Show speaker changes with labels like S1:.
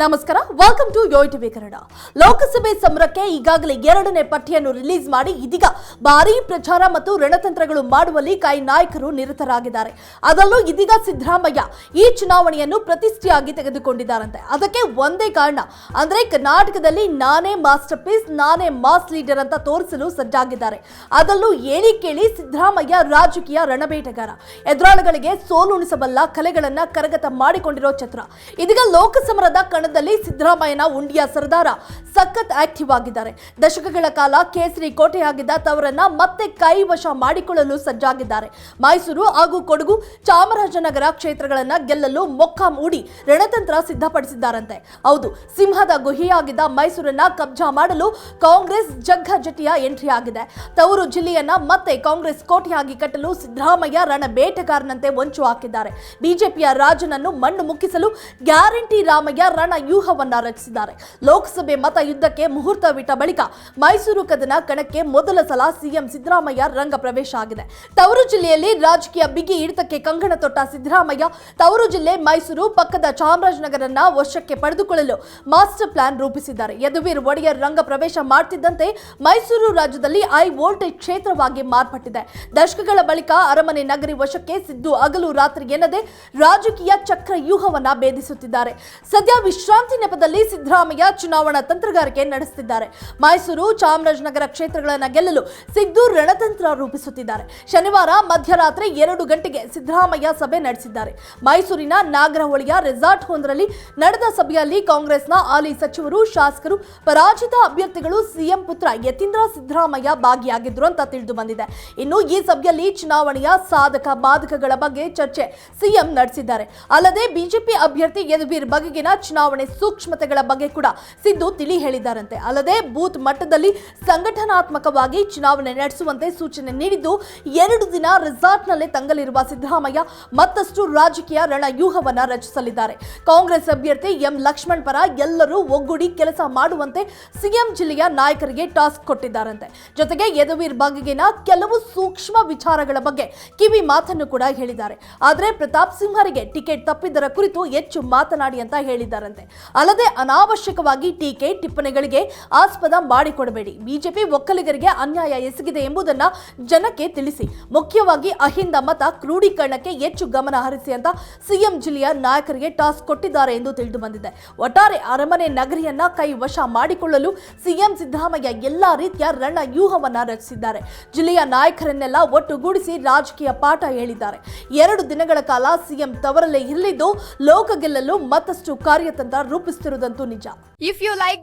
S1: ನಮಸ್ಕಾರ welcome to Yo TV Kannada. ಲೋಕಸಭೆ ಸಮರಕ್ಕೆ ಈಗಾಗಲೇ ಎರಡನೇ ಪಟ್ಟಿಯನ್ನು ರಿಲೀಸ್ ಮಾಡಿ ಇದೀಗ ಭಾರೀ ಪ್ರಚಾರ ಮತ್ತು ರಣತಂತ್ರಗಳು ಮಾಡುವಲ್ಲಿ ಕೈ ನಾಯಕರು ನಿರತರಾಗಿದ್ದಾರೆ. ಅದರಲ್ಲೂ ಇದೀಗ ಸಿದ್ದರಾಮಯ್ಯ ಈ ಚುನಾವಣೆಯನ್ನು ಪ್ರತಿಷ್ಠೆಯಾಗಿ ತೆಗೆದುಕೊಂಡಿದ್ದಾರಂತೆ. ಅದಕ್ಕೆ ಒಂದೇ ಕಾರಣ, ಅಂದ್ರೆ ಕರ್ನಾಟಕದಲ್ಲಿ ನಾನೇ ಮಾಸ್ಟರ್ ಪೀಸ್ ನಾನೇ ಮಾಸ್ ಲೀಡರ್ ಅಂತ ತೋರಿಸಲು ಸಜ್ಜಾಗಿದ್ದಾರೆ. ಅದರಲ್ಲೂ ಹೇಳಿ ಕೇಳಿ ಸಿದ್ದರಾಮಯ್ಯ ರಾಜಕೀಯ ರಣಬೇಟೆಗಾರ. ಎದುರಾಳಿಗಳಿಗೆ ಸೋಲುಣಿಸಬಲ್ಲ ಕಲೆಗಳನ್ನ ಕರಗತ ಮಾಡಿಕೊಂಡಿರೋ ಚಿತ್ರ ಇದೀಗ ಲೋಕಸಮರದ ಕಣದಲ್ಲಿ ಸಿದ್ದರಾಮಯ್ಯನ ಉಂಡಿಯ ಸರ್ದಾರ ಸಖತ್ ಆಕ್ಟಿವ್ ಆಗಿದ್ದಾರೆ. ದಶಕಗಳ ಕಾಲ ಕೇಸರಿ ಕೋಟೆಯಾಗಿದ್ದ ತವರನ್ನ ಮತ್ತೆ ಕೈವಶ ಮಾಡಿಕೊಳ್ಳಲು ಸಜ್ಜಾಗಿದ್ದಾರೆ. ಮೈಸೂರು ಹಾಗೂ ಕೊಡಗು ಚಾಮರಾಜನಗರ ಕ್ಷೇತ್ರಗಳನ್ನ ಗೆಲ್ಲಲು ಮೊಕ್ಕಾಂ ಮೂಡಿ ರಣತಂತ್ರ ಸಿದ್ಧಪಡಿಸಿದ್ದಾರಂತೆ. ಹೌದು, ಸಿಂಹದ ಗುಹೆಯಾಗಿದ್ದ ಮೈಸೂರನ್ನ ಕಬ್ಜಾ ಮಾಡಲು ಕಾಂಗ್ರೆಸ್ ಜಗ್ಗಜಟಿಯ ಎಂಟ್ರಿ ಆಗಿದೆ. ತವರು ಜಿಲ್ಲೆಯನ್ನ ಮತ್ತೆ ಕಾಂಗ್ರೆಸ್ ಕೋಟೆಯಾಗಿ ಕಟ್ಟಲು ಸಿದ್ದರಾಮಯ್ಯ ರಣ ಬೇಟೆಗಾರನಂತೆ ಹೊಂಚು ಹಾಕಿದ್ದಾರೆ. ಬಿಜೆಪಿಯ ರಾಜನನ್ನು ಮಣ್ಣು ಮುಕ್ಕಿಸಲು ಗ್ಯಾರಂಟಿ ರಾಮಯ್ಯ ರಣ ವ್ಯೂಹವನ್ನ ರಚಿಸಿದ್ದಾರೆ. ಲೋಕಸಭೆ ಮತ ಯುದ್ಧಕ್ಕೆ ಮುಹೂರ್ತವಿಟ್ಟ ಬಳಿಕ ಮೈಸೂರು ಕದನ ಕಣಕ್ಕೆ ಮೊದಲ ಸಲ ಸಿಎಂ ಸಿದ್ದರಾಮಯ್ಯ ರಂಗ ಪ್ರವೇಶ ಆಗಿದೆ. ತವರು ಜಿಲ್ಲೆಯಲ್ಲಿ ರಾಜಕೀಯ ಬಿಗಿ ಹಿಡಿತಕ್ಕೆ ಕಂಗಣ ತೊಟ್ಟ ಸಿದ್ದರಾಮಯ್ಯ ತವರು ಜಿಲ್ಲೆ ಮೈಸೂರು ಪಕ್ಕದ ಚಾಮರಾಜನಗರನ್ನ ವಶಕ್ಕೆ ಪಡೆದುಕೊಳ್ಳಲು ಮಾಸ್ಟರ್ ಪ್ಲಾನ್ ರೂಪಿಸಿದ್ದಾರೆ. ಯದುವೀರ್ ಒಡೆಯರ್ ರಂಗ ಪ್ರವೇಶ ಮಾಡ್ತಿದ್ದಂತೆ ಮೈಸೂರು ರಾಜ್ಯದಲ್ಲಿ ಹೈ ವೋಲ್ಟೇಜ್ ಕ್ಷೇತ್ರವಾಗಿ ಮಾರ್ಪಟ್ಟಿದೆ. ದಶಕಗಳ ಬಳಿಕ ಅರಮನೆ ನಗರಿ ವಶಕ್ಕೆ ಸಿದ್ದು ಹಗಲು ರಾತ್ರಿ ಎನ್ನದೆ ರಾಜಕೀಯ ಚಕ್ರ ವ್ಯೂಹವನ್ನ ಭೇದಿಸುತ್ತಿದ್ದಾರೆ. ಸದ್ಯ ವಿಶ್ರಾಂತಿ ನೆಪದಲ್ಲಿ ಸಿದ್ದರಾಮಯ್ಯ ಚುನಾವಣಾ ತಂತ್ರಗಾರಿಕೆ ನಡೆಸುತ್ತಿದ್ದಾರೆ. ಮೈಸೂರು ಚಾಮರಾಜನಗರ ಕ್ಷೇತ್ರಗಳನ್ನು ಗೆಲ್ಲಲು ಸಿದ್ದು ರಣತಂತ್ರ ರೂಪಿಸುತ್ತಿದ್ದಾರೆ. ಶನಿವಾರ ಮಧ್ಯರಾತ್ರಿ ಎರಡು ಗಂಟೆಗೆ ಸಿದ್ದರಾಮಯ್ಯ ಸಭೆ ನಡೆಸಿದ್ದಾರೆ. ಮೈಸೂರಿನ ನಾಗರಹೊಳಿಯ ರೆಸಾರ್ಟ್ ಒಂದರಲ್ಲಿ ನಡೆದ ಸಭೆಯಲ್ಲಿ ಕಾಂಗ್ರೆಸ್ನ ಹಾಲಿ ಸಚಿವರು, ಶಾಸಕರು, ಪರಾಜಿತ ಅಭ್ಯರ್ಥಿಗಳು, ಸಿಎಂ ಪುತ್ರ ಯತೀಂದ್ರ ಸಿದ್ದರಾಮಯ್ಯ ಭಾಗಿಯಾಗಿದ್ರು ಅಂತ ತಿಳಿದು ಬಂದಿದೆ. ಇನ್ನು ಈ ಸಭೆಯಲ್ಲಿ ಚುನಾವಣೆಯ ಸಾಧಕ ಬಾಧಕಗಳ ಬಗ್ಗೆ ಚರ್ಚೆ ಸಿಎಂ ನಡೆಸಿದ್ದಾರೆ. ಅಲ್ಲದೆ ಬಿಜೆಪಿ ಅಭ್ಯರ್ಥಿ ಯದುವೀರ್ ಬಗೆಗಿನ ಚುನಾವಣೆ ಸೂಕ್ಷ್ಮತೆಗಳ ಬಗ್ಗೆ ಕೂಡ ಸಿದ್ದು ತಿಳಿ ಹೇಳಿದ್ದಾರಂತೆ. ಅಲ್ಲದೆ ಬೂತ್ ಮಟ್ಟದಲ್ಲಿ ಸಂಘಟನಾತ್ಮಕವಾಗಿ ಚುನಾವಣೆ ನಡೆಸುವಂತೆ ಸೂಚನೆ ನೀಡಿದ್ದು, ಎರಡು ದಿನ ರೆಸಾರ್ಟ್ನಲ್ಲೇ ತಂಗಲಿರುವ ಸಿದ್ದರಾಮಯ್ಯ ಮತ್ತಷ್ಟು ರಾಜಕೀಯ ರಣವ್ಯೂಹವನ್ನ ರಚಿಸಲಿದ್ದಾರೆ. ಕಾಂಗ್ರೆಸ್ ಅಭ್ಯರ್ಥಿ ಎಂ ಲಕ್ಷ್ಮಣ್ ಪರ ಎಲ್ಲರೂ ಒಗ್ಗೂಡಿ ಕೆಲಸ ಮಾಡುವಂತೆ ಸಿಎಂ ಜಿಲ್ಲೆಯ ನಾಯಕರಿಗೆ ಟಾಸ್ಕ್ ಕೊಟ್ಟಿದ್ದಾರಂತೆ. ಜೊತೆಗೆ ಯದುವೀರ್ ಬಗೆಗಿನ ಕೆಲವು ಸೂಕ್ಷ್ಮ ವಿಚಾರಗಳ ಬಗ್ಗೆ ಕಿವಿ ಮಾತನ್ನು ಕೂಡ ಹೇಳಿದ್ದಾರೆ. ಆದರೆ ಪ್ರತಾಪ್ ಸಿಂಹರಿಗೆ ಟಿಕೆಟ್ ತಪ್ಪಿದ್ದರ ಕುರಿತು ಹೆಚ್ಚು ಮಾತನಾಡಿ ಅಂತ ಹೇಳಿದ್ದಾರಂತೆ. ಅಲ್ಲದೆ ಅನಾವಶ್ಯಕವಾಗಿ ಟೀಕೆ ಟಿಪ್ಪಣಿಗಳಿಗೆ ಆಸ್ಪದ ಮಾಡಿಕೊಡಬೇಡಿ. ಬಿಜೆಪಿ ಒಕ್ಕಲಿಗರಿಗೆ ಅನ್ಯಾಯ ಎಸಗಿದೆ ಎಂಬುದನ್ನ ಜನಕ್ಕೆ ತಿಳಿಸಿ. ಮುಖ್ಯವಾಗಿ ಅಹಿಂದ ಮತ ಕ್ರೋಢೀಕರಣಕ್ಕೆ ಹೆಚ್ಚು ಗಮನ ಹರಿಸಿ ಅಂತ ಸಿಎಂ ಜಿಲ್ಲೆಯ ನಾಯಕರಿಗೆ ಟಾಸ್ಕ್ ಕೊಟ್ಟಿದ್ದಾರೆ ಎಂದು ತಿಳಿದು ಬಂದಿದೆ. ಒಟ್ಟಾರೆ ಅರಮನೆ ನಗರಿಯನ್ನ ಕೈ ವಶ ಮಾಡಿಕೊಳ್ಳಲು ಸಿಎಂ ಸಿದ್ದರಾಮಯ್ಯ ಎಲ್ಲಾ ರೀತಿಯ ರಣ ವ್ಯೂಹವನ್ನ ರಚಿಸಿದ್ದಾರೆ. ಜಿಲ್ಲೆಯ ನಾಯಕರನ್ನೆಲ್ಲ ಒಟ್ಟುಗೂಡಿಸಿ ರಾಜಕೀಯ ಪಾಠ ಹೇಳಿದ್ದಾರೆ. ಎರಡು ದಿನಗಳ ಕಾಲ ಸಿಎಂ ತವರಲ್ಲೇ ಇರಲಿದ್ದು, ಲೋಕ ಗೆಲ್ಲಲು ಮತ್ತಷ್ಟು ಕಾರ್ಯತಂತ್ರ ರೂಪಿಸುತ್ತಿರುವುದಂತೂ ನಿಜ.
S2: If you like